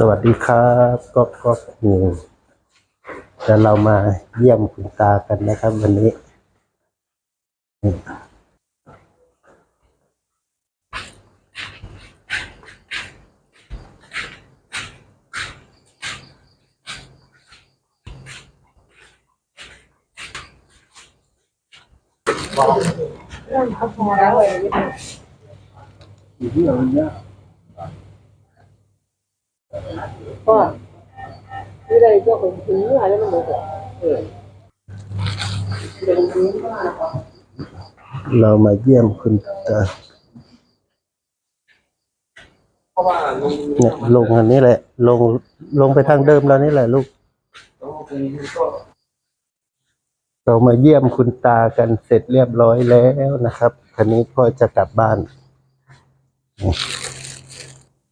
สวัสดีครับก็ก็คูจะเรามาเยี่ยมคุณตากันนะครับ วันนี้ ก็ที่ใดก็คงถึงอะไรมันเลยเออเป็นนี้เรามาเยี่ยมคุณตาเพราะว่าลุงเนี่ยลงอันนี้แหละ ลงลงไปทางเดิมแล้วนี่แหละลูก เรามาเยี่ยมคุณตากันเสร็จเรียบร้อยแล้วนะครับคันนี้ก็จะกลับบ้าน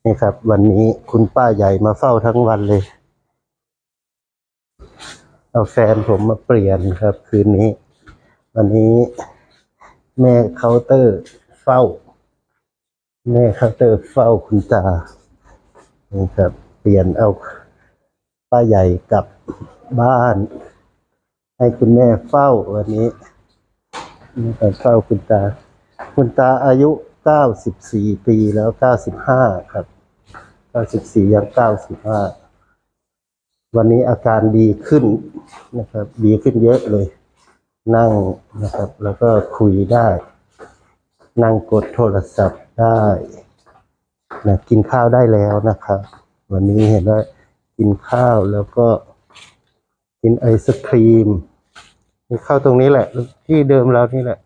นี่ครับ วันนี้คุณป้าใหญ่มาเฝ้าทั้งวันเลย เอาแฟนผมมาเปลี่ยนครับ คืนนี้ วันนี้ แม่เคาน์เตอร์เฝ้า แม่เคาน์เตอร์เฝ้าคุณตานี่ครับ เปลี่ยนเอาป้าใหญ่กลับบ้าน ให้คุณแม่เฝ้าวันนี้นี่การเฝ้าคุณตา คุณตาอายุ94ปีแล้ว95ครับ 94ยัง95วันนี้อาการดีขึ้นนะครับ ดีขึ้นเยอะเลย นั่งนะครับ แล้วก็คุยได้ นั่งกดโทรศัพท์ได้นะกินข้าวได้แล้วนะครับ วันนี้เห็นว่ากินข้าวแล้วก็กินไอศครีมเข้าตรงนี้แหละ ที่เดิมเรานี่แหละ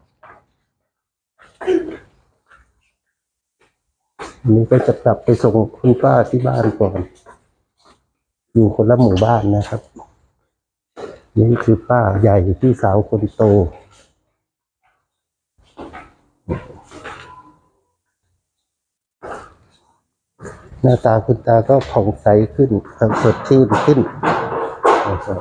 อันนี้ก็จะกลับไปส่งคุณป้าที่บ้านก่อน อยู่คนละหมู่บ้านนะครับ นี่คือป้าใหญ่พี่สาวคนโต หน้าตาคุณตาก็ผ่องใสขึ้นสดชื่นขึ้นนะครับ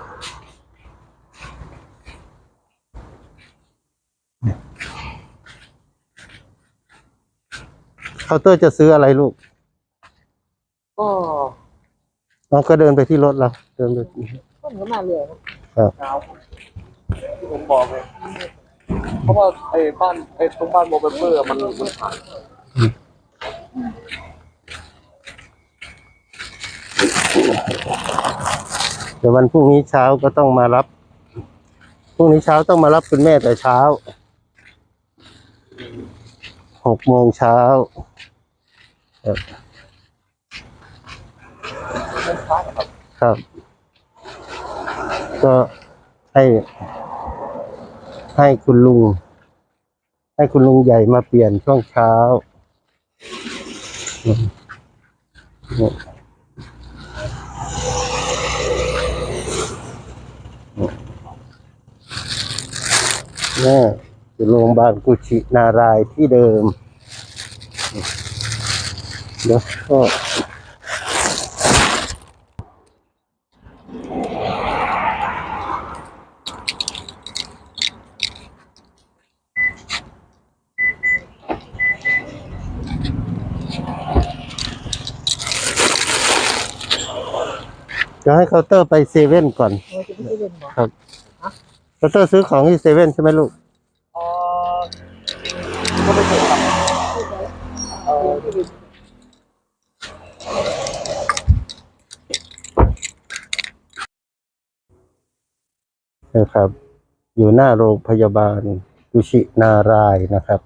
เคาน์เตอร์จะซื้ออะไรลูกก็น้องก็เดินไปที่รถเราเดินไปก็เหมือนมาเลยนะครับเช้าที่ผมบอกเลยเพราะว่าไอ้บ้านไอ้ตรงบ้านโมเบเปอร์มันมันผ่านเดี๋ยววันพรุ่งนี้เช้าก็ต้องมารับพรุ่งนี้เช้าต้องมารับคุณแม่แต่เช้าหกโมงเช้า ครับครับ ก็ให้ให้คุณลุง ให้คุณลุงใหญ่มาเปลี่ยนช่วงเช้าอืมเนี่อยู่โรงพยาบาลกุชินารายที่เดิม แล้วก็จะให้เคาน์เตอร์ไปเซเว่นก่อนเออจะไม่ได้เล่นหรอครับเคาน์เตอร์ซื้อของที่เซเว่นใช่ไหมลูกเออก็ไม่เคยครับเออที่ดิน นะครับ อยู่หน้าโรงพยาบาลกุชินารายนะครับ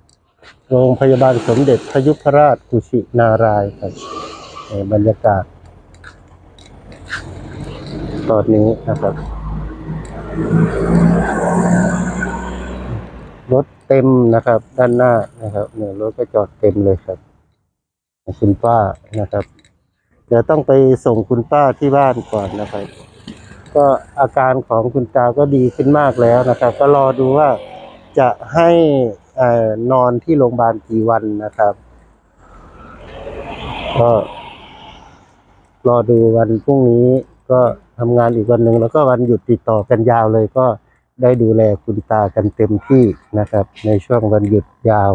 โรงพยาบาลสมเด็จพยุพราชกุชินารายครับบรรยากาศ ตอนนี้นะครับ รถเต็มนะครับ ด้านหน้านะครับเนี่ยรถก็จอดเต็มเลยครับคุณป้านะครับ เดี๋ยวต้องไปส่งคุณป้าที่บ้านก่อนนะครับ ก็อาการของคุณตาก็ดีขึ้นมากแล้วนะครับ ก็รอดูว่าจะให้เอ่อนอนที่โรงพยาบาลกี่วันนะครับก็รอดูวันพรุ่งนี้ก็ทำงานอีกวันหนึ่งแล้วก็วันหยุดติดต่อกันยาวเลยก็ได้ดูแลคุณตากันเต็มที่นะครับ ในช่วงวันหยุดยาว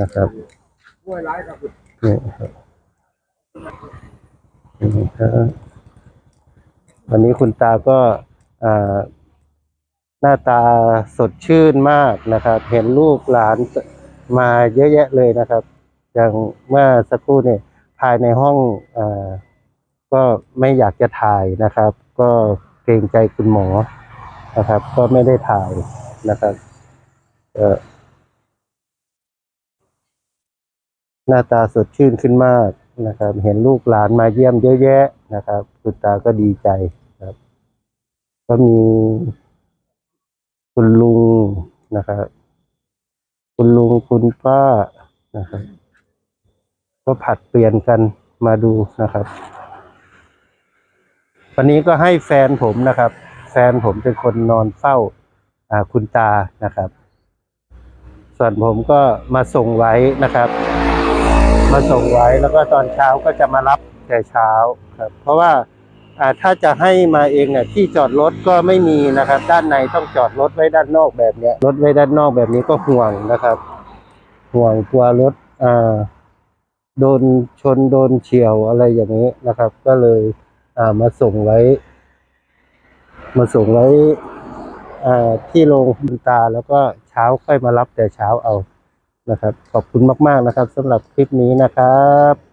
นะครับห้วยร้ายครับนี่ครับอืมครับ วันนี้คุณตาก็หน้าตาสดชื่นมากนะครับ เห็นลูกหลานมาเยอะแยะเลยนะครับ อย่างเมื่อสักครู่เนี่ยภายในห้องอก็ไม่อยากจะถ่ายนะครับ ก็เกรงใจคุณหมอนะครับ ก็ไม่ได้ถ่ายนะครับหน้าตาสดชื่นขึ้นมาก นะครับ เห็นลูกหลานมาเยี่ยมเยอะแยะนะครับคุณตาก็ดีใจครับ ก็มีคุณลุงนะครับ คุณลุงคุณป้านะครับ ก็ผัดเปลี่ยนกันมาดูนะครับ วันนี้ก็ให้แฟนผมนะครับ แฟนผมเป็นคนนอนเฝ้าคุณตานะครับ ส่วนผมก็มาส่งไว้นะครับ มาส่งไว้แล้วก็ตอนเช้าก็จะมารับแต่เช้าครับ เพราะว่าถ้าจะให้มาเองอะที่จอดรถก็ไม่มีนะครับ ด้านในต้องจอดรถไว้ด้านนอกแบบเนี้ยรถไว้ด้านนอกแบบนี้ก็ห่วงนะครับ ห่วงกลัวรถอ่าโดนชนโดนเฉียวอะไรอย่างนี้นะครับ ก็เลยอ่ามาส่งไว้ มาส่งไว้อ่าที่โรงพยาบาลตาแล้วก็เช้าค่อยมารับแต่เช้าเอา นะครับ ขอบคุณมาก ๆ นะครับสำหรับคลิปนี้นะครับ